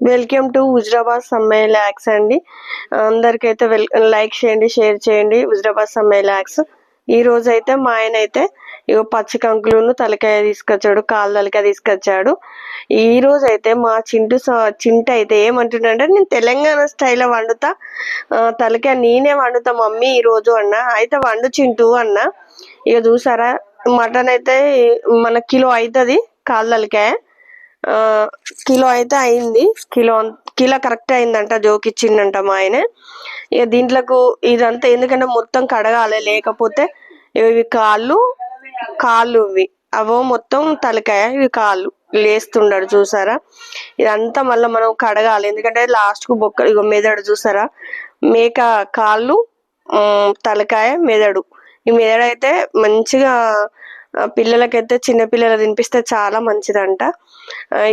Welcome to Huzurabad Sammaiah ల్యాక్స్ అండి. అందరికైతే వెల్ లైక్ చేయండి షేర్ చేయండి. హుజరాబాద్ సమ్మయ్య ల్యాక్స్ ఈ రోజైతే మా ఆయన అయితే ఇగో పచ్చి కంకులను తలకాయ తీసుకొచ్చాడు కాలు తలకాయ తీసుకొచ్చాడు. ఈ రోజు అయితే మా చింటు చింట అయితే ఏమంటుండంటే నేను తెలంగాణ స్టైల్లో వండుతా. తలకాయ నేనే వండుతా మమ్మీ ఈ రోజు అన్న. అయితే వండు చింటు అన్న. ఇక చూసారా మటన్ అయితే మన కిలో అవుతుంది కాలు తలకాయ. కిలో అయితే అయింది. కిలో కిలో కరెక్ట్ అయిందంట జోక్ ఇచ్చిండంట మా ఆయన. ఇక దీంట్లోకి ఇదంతా ఎందుకంటే మొత్తం కడగాలి లేకపోతే ఇవి కాళ్ళు కాళ్ళు ఇవి అవో మొత్తం తలకాయ ఇవి కాళ్ళు లేస్తుండడు చూసారా? ఇదంతా మళ్ళీ మనం కడగాలి. ఎందుకంటే లాస్ట్కు బొక్క ఇగో మెదడు చూసారా? మేక కాళ్ళు తలకాయ మెదడు. ఈ మెదడు అయితే మంచిగా పిల్లలకైతే చిన్నపిల్లలు తినిపిస్తే చాలా మంచిదంట.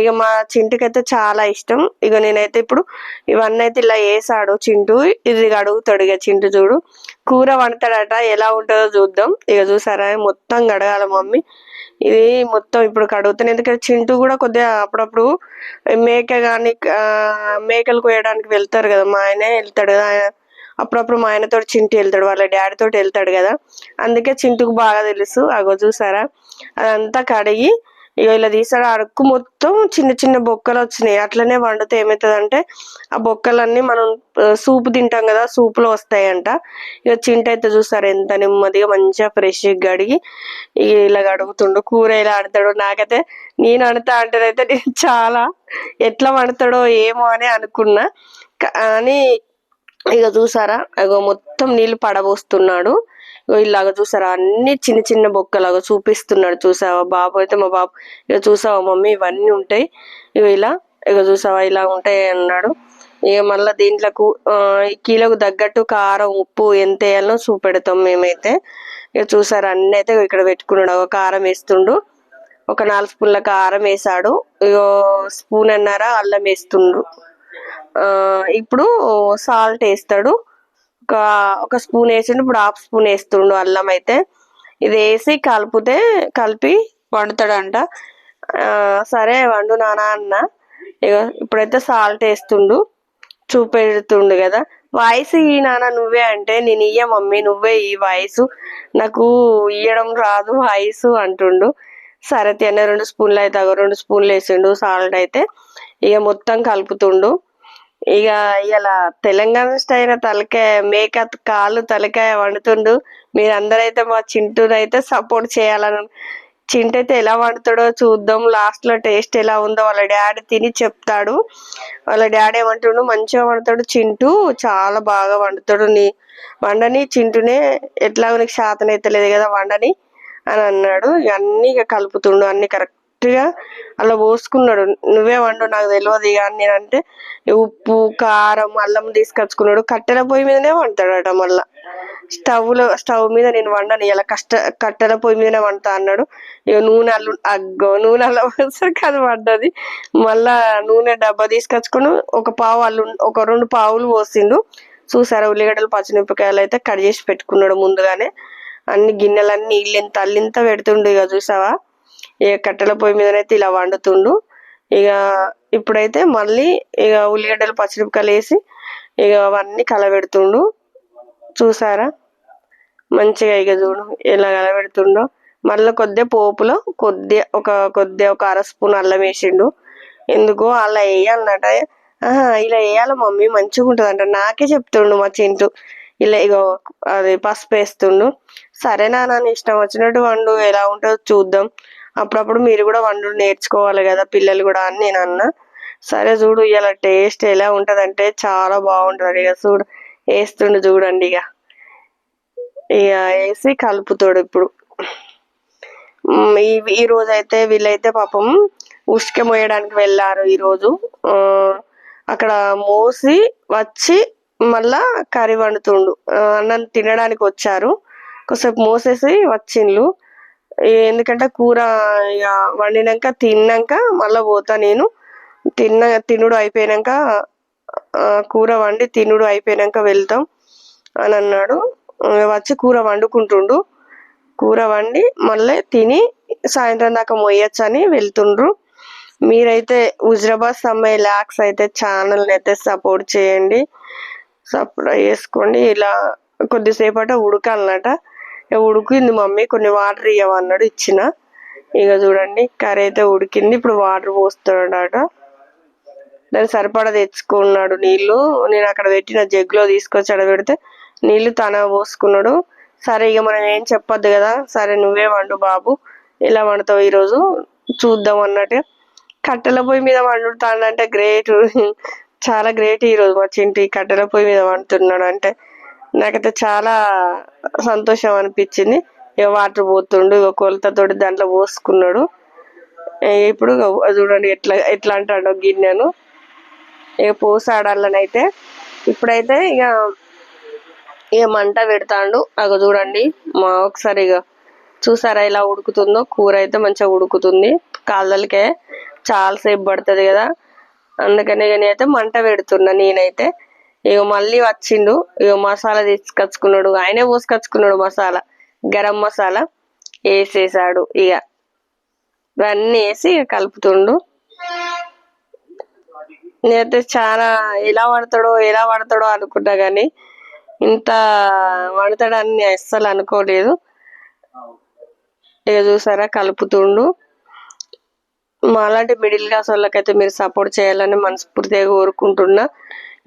ఇక మా చింటుకైతే చాలా ఇష్టం. ఇక నేనైతే ఇప్పుడు ఇవన్నీ అయితే ఇలా వేసాడు చింటు. ఇది అడుగుతాడు ఇక చింటు చూడు. కూర వండుతాడట. ఎలా ఉంటుందో చూద్దాం. ఇక చూసారా? మొత్తం కడగాల మమ్మీ. ఇది మొత్తం ఇప్పుడు కడుగుతాను. ఎందుకంటే చింటూ కూడా కొద్దిగా అప్పుడప్పుడు మేక కానీ మేకలు కోయడానికి వెళ్తారు కదా. మా ఆయనే వెళ్తాడు కదా. ఆయన అప్పుడప్పుడు మా ఆయనతో చింటి వెళ్తాడు వాళ్ళ డాడీ తోటి వెళ్తాడు కదా. అందుకే చింటుకు బాగా తెలుసు. అగో చూసారా? అదంతా కడిగి ఇక ఇలా తీసాడు. అడుక్కు మొత్తం చిన్న చిన్న బొక్కలు వచ్చినాయి. అట్లనే వండితే ఏమవుతుందంటే ఆ బొక్కలన్నీ మనం సూపు తింటాం కదా సూపులో వస్తాయంట. ఇక చింట అయితే చూస్తారు ఎంత నెమ్మదిగా మంచిగా ఫ్రెష్గా కడిగి ఇలా అడుగుతుండు కూర ఇలా ఆడతాడు నాకైతే నేను వండుతా అంటేనైతే నేను చాలా ఎట్లా వండుతాడో ఏమో అని అనుకున్నా. కానీ ఇక చూసారా? ఇగో మొత్తం నీళ్ళు పడబోస్తున్నాడు. ఇలాగ చూసారా? అన్ని చిన్న చిన్న బొక్కలాగా చూపిస్తున్నాడు. చూసావా? బాబు అయితే మా బాబు. ఇక చూసావా మమ్మీ? ఇవన్నీ ఉంటాయి. ఇక ఇలా ఇక చూసావా? ఇలా ఉంటాయి అన్నాడు. ఇక మళ్ళీ దీంట్లకు ఆ, కిలోకు తగ్గట్టు కారం ఉప్పు ఎంత వేయాలో చూపెడతాం మేమైతే. ఇక చూసారా? అన్ని అయితే ఇక్కడ పెట్టుకున్నాడు. ఒక కారం వేస్తుండు. ఒక నాలుగు స్పూన్ల కారం వేసాడు. ఇగో స్పూన్ అన్నారా? అల్లం వేస్తుండ్రు. ఇప్పుడు సాల్ట్ వేస్తాడు. ఒక ఒక స్పూన్ వేసిండు. ఇప్పుడు హాఫ్ స్పూన్ వేస్తుండు అల్లం అయితే. ఇది వేసి కలిపితే కలిపి వండుతాడంట. సరే వండు నానా అన్న. ఇక ఇప్పుడైతే సాల్ట్ వేస్తుండు. చూపెడుతుండు కదా. వాయిస్ ఈ నాన్న నువ్వే అంటే నేను ఇయ్య మమ్మీ నువ్వే ఈ వాయిస్. నాకు ఇయ్యడం రాదు వాయిస్ అంటుండు. సరే తిన్న రెండు స్పూన్లు అయితే అగో రెండు స్పూన్లు వేసిండు సాల్ట్ అయితే. ఇక మొత్తం కలుపుతుండు. ఇక ఇలా తెలంగాణ స్టైల్ తలకాయ మేక కాలు తలకాయ వండుతుండు. మీరు అందరైతే మా చింటూనైతే అయితే సపోర్ట్ చేయాలని చింటు అయితే ఎలా వండుతాడో చూద్దాం. లాస్ట్లో టేస్ట్ ఎలా ఉందో వాళ్ళ డాడీ తిని చెప్తాడు. వాళ్ళ డాడీ ఏమంటాడు మంచిగా వండుతాడు చింటూ చాలా బాగా వండుతాడు నీ వండని చింటూనే ఎట్లా నీకు శాతం అయితే లేదు కదా వండని అని అన్నాడు. ఇక అన్ని ఇక కలుపుతుండు అన్ని కరెక్ట్ గా అలా పోసుకున్నాడు. నువ్వే వండు నాకు తెలియదు ఇక అని నేనంటే ఉప్పు కారం అల్లం తీసుకొచ్చుకున్నాడు. కట్టెల పొయ్యి మీదనే వండుతాడట మళ్ళా. స్టవ్లో స్టవ్ మీద నేను వండను ఇలా కష్ట కట్టెల పొయ్యి మీదనే వండుతా అన్నాడు. ఇక నూనె అల్లు అగ్గో నూనె అల్ల పోసరికి అది పడ్డది మళ్ళా నూనె డబ్బా తీసుకొచ్చుకుని ఒక పావు అల్లు ఒక రెండు పావులు పోసిండు. చూసారా ఉల్లిగడ్డలు పచ్చిమిరపకాయలు అయితే కట్ చేసి పెట్టుకున్నాడు ముందుగానే. అన్ని గిన్నెలన్నీ ఇల్లింత అల్లింత పెడుతుండు ఇక చూసావా? ఇక కట్టెల పొయ్యి మీదనైతే ఇలా వండుతుండు. ఇక ఇప్పుడైతే మళ్ళీ ఇక ఉల్లిగడ్డలు పచ్చిమిరపకాయలు వేసి ఇక అవన్నీ కలబెడుతుండు. చూసారా? మంచిగా ఇక చూడు ఎలా కలబెడుతుండో. మళ్ళీ కొద్దిగా పోపులో కొద్దిగా ఒక కొద్దిగా ఒక అర స్పూన్ అల్లం వేసిండు. ఎందుకో అలా వేయాలన్నట. ఇలా వేయాలి మమ్మీ మంచిగా ఉంటుంది అంట నాకే చెప్తుండు మా చింటూ. ఇలా ఇగో అది పసుపు వేస్తుండు. సరే నాన్న ఇష్టం వచ్చినట్టు వండు. ఎలా ఉంటుందో చూద్దాం. అప్పుడప్పుడు మీరు కూడా వండు నేర్చుకోవాలి కదా పిల్లలు కూడా అని నేను అన్నా. సరే చూడు ఇలా టేస్ట్ ఎలా ఉంటుందంటే చాలా బాగుంటుంది ఇక చూడు. వేస్తుండు చూడండి ఇక ఇక వేసి కలుపుతాడు ఇప్పుడు. ఈ రోజు అయితే వీళ్ళైతే పాపం ఉసుక మోయడానికి వెళ్ళారు ఈరోజు అక్కడ మోసి వచ్చి మళ్ళా కర్రీ వండుతుండు. అన్నం తినడానికి వచ్చారు. కొద్దిసేపు మోసేసి వచ్చిండ్లు. ఎందుకంటే కూర ఇక వండినాక తిన్నాక మళ్ళా పోతా నేను. తిన్న తినుడు అయిపోయినాక కూర వండి తినుడు అయిపోయినాక వెళ్తాం అని అన్నాడు. వచ్చి కూర వండుకుంటుండు. కూర వండి మళ్ళీ తిని సాయంత్రం దాకా మొయ్యొచ్చు అని వెళ్తుండ్రు. మీరైతే హుజరాబాద్ సమ్మె లాక్స్ అయితే ఛానల్ని అయితే సపోర్ట్ చేయండి. సపోర్ట్ చేసుకోండి ఇలా కొద్దిసేపట ఉడకాలన్నట ఉడికింది మమ్మీ కొన్ని వాటర్ ఇవ్వమన్నాడు ఇచ్చిన. ఇక చూడండి కర్రీ అయితే ఉడికింది. ఇప్పుడు వాటర్ పోస్తున్నాడట. దాన్ని సరిపడా తెచ్చుకున్నాడు నీళ్ళు నేను అక్కడ పెట్టిన జగ్గులో తీసుకొచ్చి అక్కడ పెడితే నీళ్ళు తన పోసుకున్నాడు. సరే ఇక మనం ఏం చెప్పొద్దు కదా. సరే నువ్వే వండు బాబు. ఇలా వండుతావు ఈరోజు? చూద్దాం అన్నట్టు. కట్టెల పొయ్యి మీద వండుతాడంటే గ్రేట్ చాలా గ్రేట్ ఈరోజు మా చింటి కట్టెల పొయ్యి మీద వండుతున్నాడు అంటే. నాకైతే చాలా సంతోషం అనిపించింది. ఇక వాటర్ పోతుండు ఇక కొలతతోటి దాంట్లో పోసుకున్నాడు. ఇప్పుడు చూడండి ఎట్లా ఎట్లా అంటాడు గిన్నెను. ఇక పోసాడాలనైతే. ఇప్పుడైతే ఇక ఇక మంట పెడతాడు. అగ చూడండి మా ఒకసారి ఇక చూసారా ఇలా ఉడుకుతుందో? కూర అయితే మంచిగా ఉడుకుతుంది. కాళ్ళకే చాలాసేపు పడుతుంది కదా. అందుకని ఇక నేనైతే మంట పెడుతున్నా నేనైతే. ఇక మళ్ళీ వచ్చిండు. ఇక మసాలా తీసుకొచ్చుకున్నాడు. ఆయనే పోసుకొచ్చుకున్నాడు మసాలా. గరం మసాలా వేసేసాడు ఇక ఇవన్నీ వేసి ఇక కలుపుతుండు. నేనైతే చాలా ఎలా పడతాడో ఎలా పడతాడో అనుకున్నా కానీ ఇంత పడతాడని అస్సలు అనుకోలేదు. ఇక చూసారా కలుపుతుండు. మాలాంటి మిడిల్ క్లాస్ వాళ్ళకైతే మీరు సపోర్ట్ చేయాలని మనస్ఫూర్తిగా కోరుకుంటున్నా.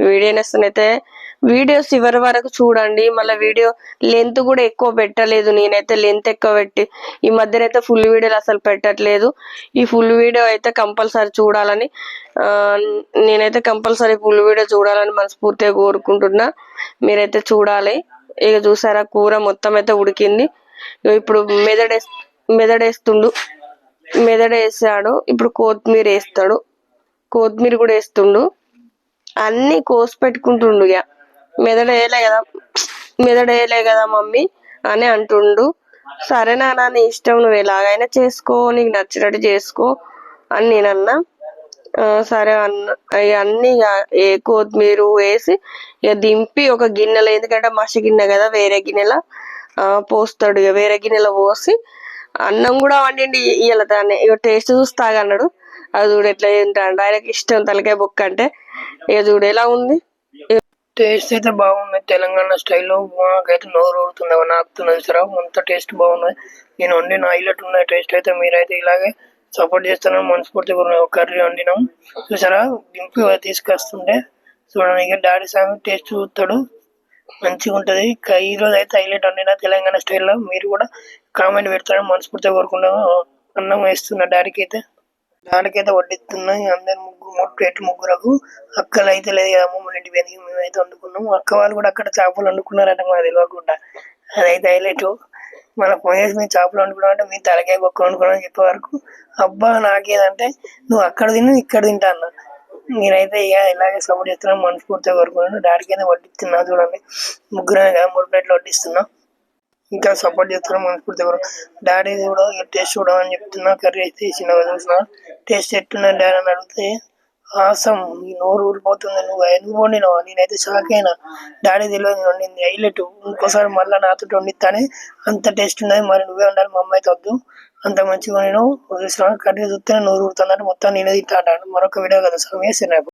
వీడియో అయితే వీడియోస్ చివరి వరకు చూడండి. మళ్ళీ వీడియో లెంత్ కూడా ఎక్కువ పెట్టలేదు. నేనైతే లెంత్ ఎక్కువ పెట్టి ఈ మధ్యన అయితే ఫుల్ వీడియోలు అసలు పెట్టట్లేదు. ఈ ఫుల్ వీడియో అయితే కంపల్సరీ చూడాలని నేనైతే కంపల్సరీ ఫుల్ వీడియో చూడాలని మనస్ఫూర్తిగా కోరుకుంటున్నా. మీరైతే చూడాలి. ఇక చూసారా కూర మొత్తం అయితే ఉడికింది. ఇప్పుడు మెదడేస్ మెదడేస్తుండు మెదడు వేసాడు. ఇప్పుడు కొత్తిమీర వేస్తాడు. కొత్తిమీర కూడా వేస్తుండు. అన్ని కోసి పెట్టుకుంటుండు ఇక మెదడు వేయలే కదా మెదడు వేయలే కదా మమ్మీ అని అంటుండు. సరే నాన్న నీ ఇష్టం నువ్వు ఎలాగైనా చేసుకో నీకు నచ్చినట్టు చేసుకో అని నేను అన్నా సరే అన్న ఇక అన్ని ఇక ఏ కొత్తిమీర వేసి ఇక దింపి ఒక గిన్నెలో ఎందుకంటే మసి గిన్నె కదా వేరే గిన్నెలో పోస్తాడు ఇక వేరే గిన్నెలో పోసి అన్నం కూడా వండిండి ఇవ్వాలి దాన్ని. ఇక టేస్ట్ చూస్తాగా అన్నాడు. అది చూడు ఎట్లా తింటాడు. ఆయనకి ఇష్టం తలకాయ బొక్క అంటే ఇక చూడు ఎలా ఉంది? టేస్ట్ అయితే బాగుంది. తెలంగాణ స్టైల్లో మాకైతే నోరు ఊరుతుంది. నాకుతున్నది సరే అంత టేస్ట్ బాగున్నది నేను వండిన హైలైట్ ఉన్న టేస్ట్ అయితే మీరైతే ఇలాగే సపోర్ట్ చేస్తున్నాను మనస్ఫూర్తిగా కర్రీ వండినాం. చూసారా? దింపి తీసుకొస్తుంటే. చూడడానికి డాడీ సాంగ్ టేస్ట్ చూస్తాడు. మంచిగా ఉంటది. ఈ రోజు అయితే హైలైట్ వండిన తెలంగాణ స్టైల్లో మీరు కూడా కామెంట్ పెడతారని మనస్ఫూర్తిగా కోరుకున్నాము అన్నం వేస్తున్నా డాడీకి అయితే. డాడీకి వడ్డిస్తున్నా. ఇక అందరు మూడు ఎటు ముగ్గురకు అక్కలు అయితే లేదు కదా అమ్మమ్మ ఇంటి వెతికి మేమైతే వండుకున్నాం అక్క వాళ్ళు కూడా అక్కడ చేపలు వండుకున్నారంట మాకు తెలియకుండా అదైతే హైలైట్. మన పోయేసి మేము చేపలు వండుకున్నాం అంటే మీరు తలకాయ బొక్క వండుకున్నాం అని చెప్పే వరకు అబ్బా నాకేదంటే నువ్వు అక్కడ తిను ఇక్కడ తింటా అన్న. నేనైతే ఇక ఇలాగే సపోర్ట్ చేస్తున్నాను మనస్ఫూర్తిగా కోరుకున్నాను డాడీకి అయితే వడ్డిస్తున్నా చూడండి. ముగ్గురమే కదా మూడు ప్లేట్లు వడ్డిస్తున్నా. ఇంకా సపోర్ట్ చేస్తున్నాం మనస్ఫూర్తిగా కోరు- డాడీ కూడా టేస్ట్ చూడమని చెప్తున్నా. కర్రీ అయితే చిన్నగా చూసిన. టేస్ట్ ఎట్లున్నా డాడీ అని అడిగితే ఆసం నీ నోరు ఊరిపోతుంది. నువ్వు నువ్వు వండినావు? నేనైతే షాక్ అయినా డాడీ తెలియదు వండింది. హైలెట్ ఇంకోసారి మళ్ళీ నాతో వండిస్తానే అంత టేస్ట్ ఉన్నది. మరి నువ్వే ఉండాలి మా అమ్మాయి తొద్దు వద్దు. అంత మంచిగా నేను కర్రీ చూస్తేనే నోరు ఊరుతుందంటే మొత్తం నేనే తింటాను మరొక వీడియో కదా సమయం నాకు.